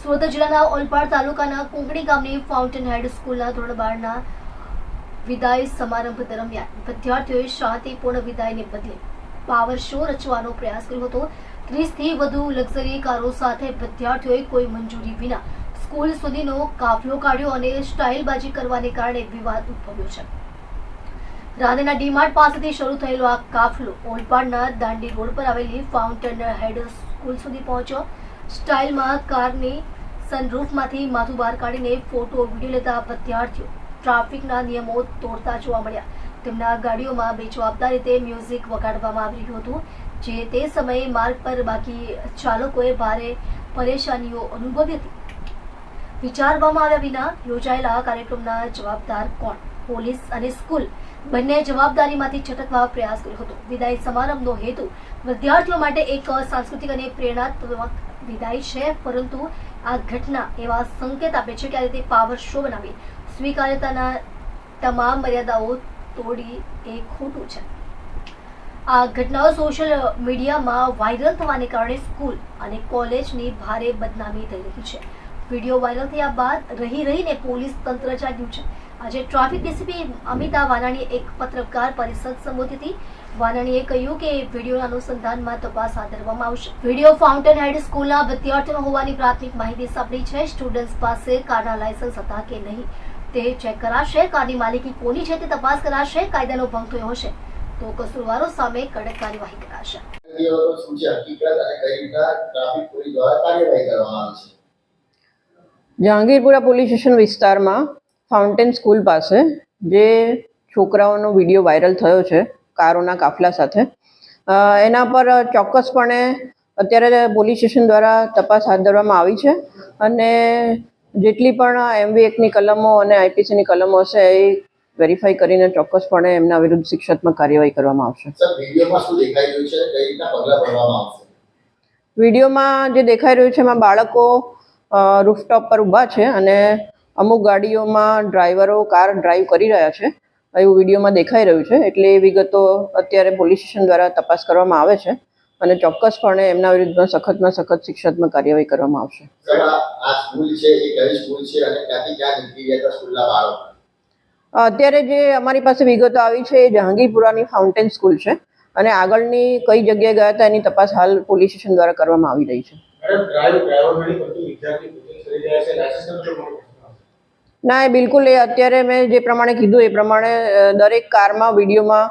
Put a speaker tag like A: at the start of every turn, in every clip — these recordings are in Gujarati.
A: સુરત જિલ્લાના ઓલપાડ તાલુકાના કોંકણી ગામની ફાઉન્ટેન હેડ સ્કૂલના ધોરણ બારના વિદાય સમારંભ દરમિયાન વિદ્યાર્થીઓએ શાંતિપૂર્ણ વિદાયને બદલે પાવર શો રચવાનો પ્રયાસ કર્યો હતો. ત્રીસથી વધુ લક્ઝરી કારો સાથે વિદ્યાર્થીઓએ કોઈ મંજૂરી વિના સ્કૂલ સુધીનો કાફલો કાઢ્યો અને સ્ટાઇલબાજી કરવાને કારણે વિવાદ ઉદ્ભવ્યો છે. રાંદેરના ડીમાર્ટ પાસેથી શરૂ થયેલો આ કાફલો ઓલપાડના દાંડી રોડ પર આવેલી ફાઉન્ટેન હેડ સ્કૂલ સુધી પહોંચ્યો. સ્ટાઇલમાં કારની સનરૂફમાંથી માથું બહાર કાઢીને ફોટો વીડિયો લેતા વિદ્યાર્થીઓ ટ્રાફિકના નિયમો તોડતા જોવા મળ્યા. તેમના ગાડીઓમાં બેજવાબદાર રીતે મ્યુઝિક વગાડવામાં આવી રહ્યું હતું, જે તે સમયે માર્ગ પર બાકી ચાલકોએ ભારે પરેશાનીઓ અનુભવી હતી. વિચારવામાં આવ્યા વિના યોજાયેલા કાર્યક્રમના જવાબદાર કોણ? પોલીસ અને સ્કૂલ બંને જવાબદારીમાંથી છટકવા પ્રયાસ કર્યો હતો. વિદાય સમારંભનો હેતુ વિદ્યાર્થીઓ માટે એક સાંસ્કૃતિક અને પ્રેરણાત્મક વિદાય છે, પરંતુ આ ઘટના એવા સંકેત આપે છે કે આ રીતે પાવર શો બનાવી. સ્વીકાર્યતાના તમામ મર્યાદાઓ તોડી એ ખોટું છે. આ ઘટનાઓ સોશિયલ મીડિયામાં વાયરલ થવાને કારણે સ્કૂલ અને કોલેજની ભારે બદનામી થઈ રહી છે. વીડિયો વાયરલ થયા બાદ રહી રહીને પોલીસ તંત્ર જાગ્યું છે. આજે ટ્રાફિક ડીસીપી અમિતા વાનાણીએ એક પત્રકાર પરિષદ સંબોધી હતી. વાનાણીએ કહ્યું કે વિડીયોના અનુસંધાનમાં તપાસ હાથ ધરવામાં આવશે. વીડિયો ફાઉન્ટેન હેડ સ્કૂલના વિદ્યાર્થીઓ હોવાની પ્રાથમિક માહિતી સાંપડી છે. સ્ટુડન્ટ્સ પાસે કારના લાયસન્સ હતા કે નહીં તે ચેક કરાશે. કારની માલિકી કોની છે તે તપાસ કરાશે. કાયદાનો ભંગ થયો હશે તો કસૂરવારો સામે કડક કાર્યવાહી કરાશે.
B: જહાંગીરપુરા પોલીસ સ્ટેશન વિસ્તારમાં ફાઉન્ટેન સ્કૂલ પાસે જે છોકરાઓનો વીડિયો વાયરલ થયો છે કારોના કાફલા સાથે. એના પર ચોક્કસપણે અત્યારે પોલીસ સ્ટેશન દ્વારા તપાસ હાથ ધરવામાં આવી છે અને જેટલી પણ એમવી એકની કલમો અને આઈપીસીની કલમો હશે એ વેરીફાઈ કરીને ચોક્કસપણે એમના વિરુદ્ધ શિક્ષાત્મક કાર્યવાહી કરવામાં આવશે.
C: વિડીયોમાં
B: જે દેખાઈ રહ્યું છે એમાં બાળકો રૂફટોપ પર ઊભા છે અને અમુક ગાડીઓમાં ડ્રાઈવરો કાર ડ્રાઈવ કરી રહ્યા છે. એવું વિડીયોમાં દેખાઈ રહ્યું છે. એટલે એ વિગતો અત્યારે પોલીસ સ્ટેશન દ્વારા તપાસ કરવામાં આવે છે અને ચોક્કસપણે એમના વિરુદ્ધમાં સખતમાં સખત શિક્ષાત્મક કાર્યવાહી કરવામાં આવશે. અત્યારે જે અમારી પાસે વિગતો આવી છે એ જહાંગીરપુરાની ફાઉન્ટેન સ્કૂલ છે અને આગળની કઈ જગ્યાએ ગયા હતા એની તપાસ હાલ પોલીસ સ્ટેશન દ્વારા કરવામાં આવી રહી છે. ના એ બિલકુલ એ અત્યારે મેં જે પ્રમાણે કીધું એ પ્રમાણે દરેક કારમાં વિડીયોમાં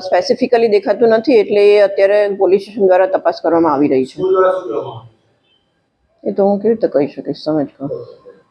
B: સ્પેસિફિકલી દેખાતું નથી એટલે એ અત્યારે પોલીસ સ્ટેશન દ્વારા તપાસ કરવામાં આવી રહી છે એ તો હું કેવી રીતે કહી શકીશ સમજ કહો.